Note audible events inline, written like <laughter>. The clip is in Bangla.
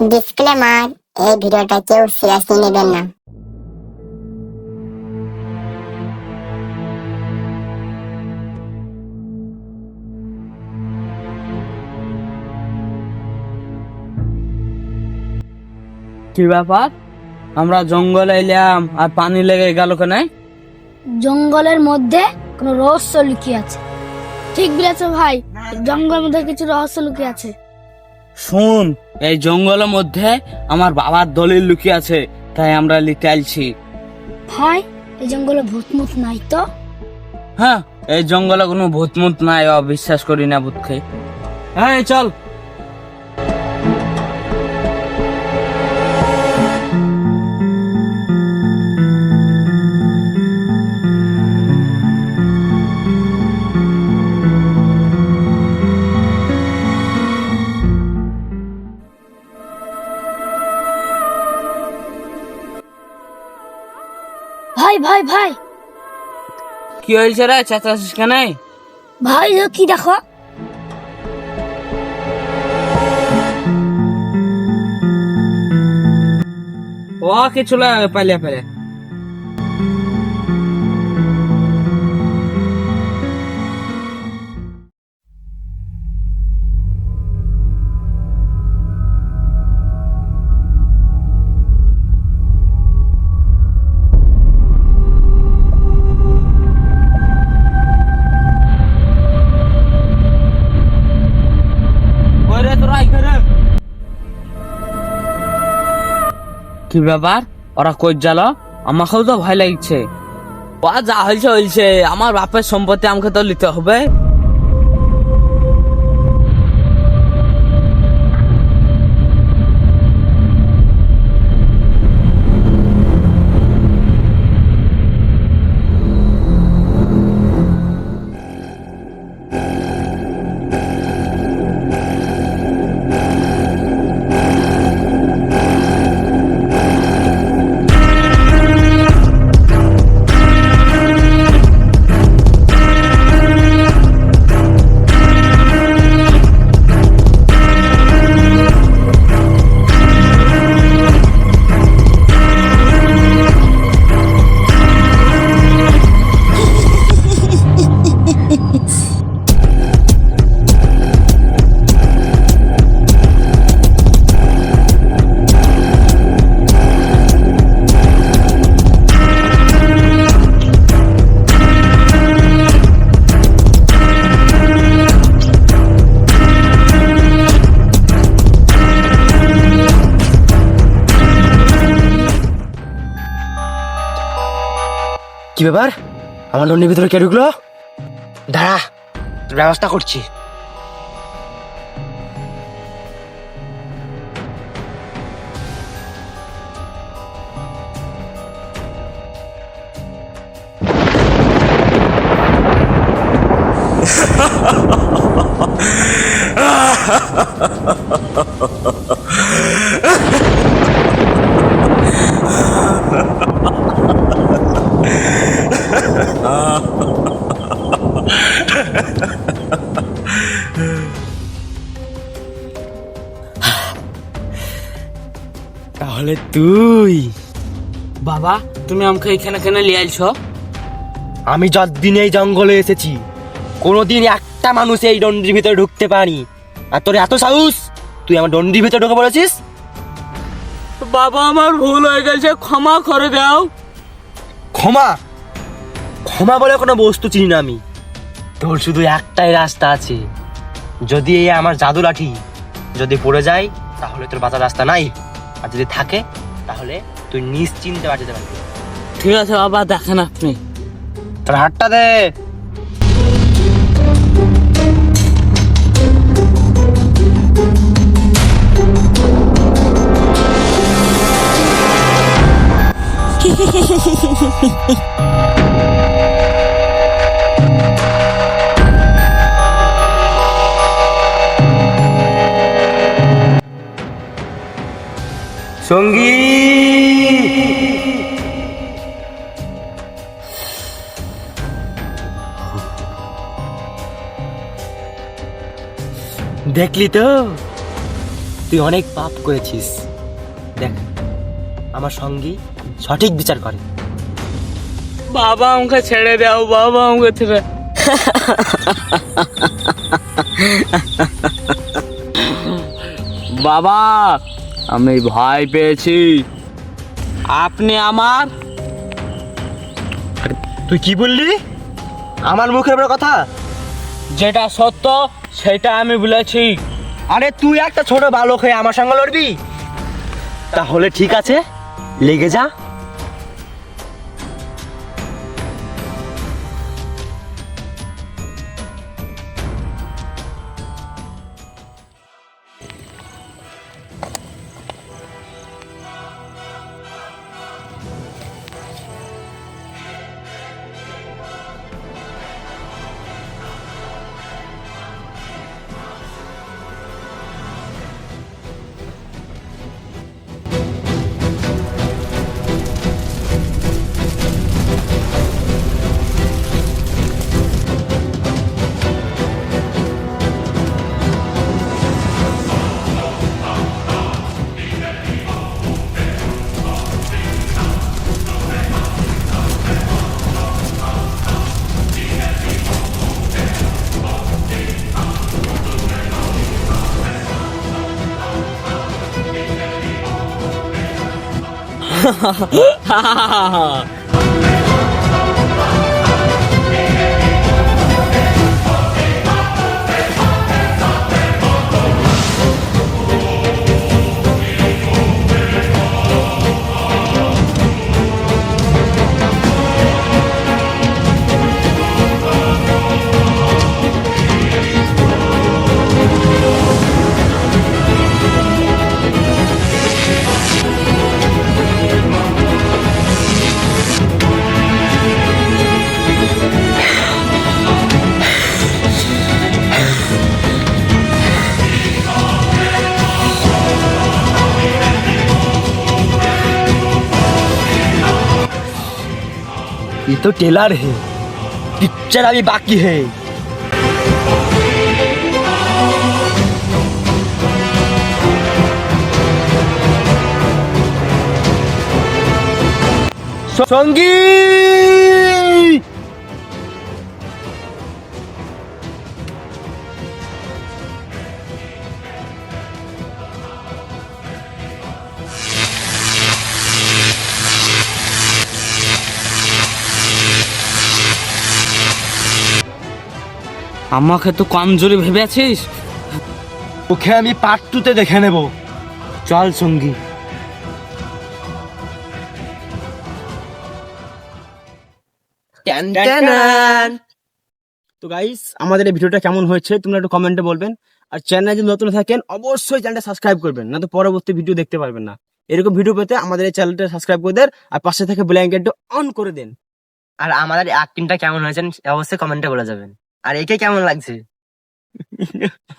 ডিসক্লেমার এই ভিডিওটা কেউ সিরিয়াসলি নেবেন না। কি ব্যাপার? আমরা জঙ্গলে এলাম আর পানি লেগে গেল কেন? জঙ্গলের মধ্যে কোনো রহস্য লুকিয়ে আছে। ঠিক বলেছ ভাই জঙ্গলের মধ্যে কিছু রহস্য লুকিয়ে আছে। শুন। এই জঙ্গলের মধ্যে আমার বাবার দলিল লুকিয়ে আছে তাই আমরা লিটাইলছি ভাই এই জঙ্গলে ভূতমুত নাই তো? হ্যাঁ এই জঙ্গলে কোনো ভূতমুত নাই অবিশ্বাস করি না ভূতকে। হ্যাঁ চল। ভাই ভাই ভাই। কি হয়েছে রে? চেঁচাছিস কেন? ভাই কি দেখো? ও কিছু চলে পালিয়ে পেলে কি ব্যাপার? ওরা কই গেল? আমাকেও তো ভয় লাগছে। ও যা হয়েছে হয়েছে আমার বাপের সম্পত্তি আমাকে তো নিতে হবে। ব্যাপার? আমার নন্দির ভিতরে কে ঢুকলো? দাঁড়া ব্যবস্থা করছি। <laughs> তাহলে তুই। বাবা তুমি আমাকে এখানে কেন নিয়ে আমি যতদিন এই জঙ্গলে এসেছি কোনোদিন একটা মানুষ এই দণ্ডির ভিতরে ঢুকতে পারি আর তোর এত সাহস? তুই আমার দণ্ডির ভিতরে ঢুকে পড়েছিস? বাবা আমার ভুল হয়ে গেছে ক্ষমা করে দাও। ক্ষমা? ক্ষমা বলে কোনো বস্তু চিনি না আমি। তোর শুধু একটাই রাস্তা আছে। যদি এই আমার জাদু লাঠি যদি পড়ে যায় তাহলে তোর বাঁচার রাস্তা নাই। আর যদি থাকে তাহলে তুই নিশ্চিন্তে বাঁচাতে পারবি। ঠিক আছে বাবা দেখেন আপনি। তোর হাতটা দে। <laughs> সঙ্গী। দেখলি তো? তুই অনেক পাপ করেছিস। দেখ আমার সঙ্গী সঠিক বিচার করে। বাবা আমাকে ছেড়ে দাও বাবা আমাকে ছেড়ে। বাবা আমি ভয় পেয়েছি। আপনি আমার তুই কি বললি? আমার মুখের উপরে কথা? যেটা সত্য সেটা আমি বলেছি। আরে তুই একটা ছোট বালক হয়ে আমার সঙ্গে লড়বি? তাহলে ঠিক আছে লেগে যা। 哈哈哈哈哈哈。तो टेलर है। पिक्चर अभी बाकी है। संगीत! আমাকে তো কমজোরি ভেবেছিস? ওকে আমি পার্ট দেখে নেব। চল সঙ্গী। তো গাইস আমাদের এই ভিডিওটা কেমন হয়েছে তোমরা একটু কমেন্টে বলবেন। আর চ্যানেলে যদি নতুন থাকেন অবশ্যই চ্যানেলটা সাবস্ক্রাইব করবেন না তো পরবর্তী ভিডিও দেখতে পারবেন না। এরকম ভিডিও পেতে আমাদের এই চ্যানেলটা সাবস্ক্রাইব করে দেন আর পাশে থেকে ব্ল্যাঙ্কেটটা অন করে দেন। আর আমাদের অ্যাক্টিংটা কেমন হয়েছে অবশ্যই কমেন্টে বলে যাবেন। আর একে কেমন লাগছে? <laughs>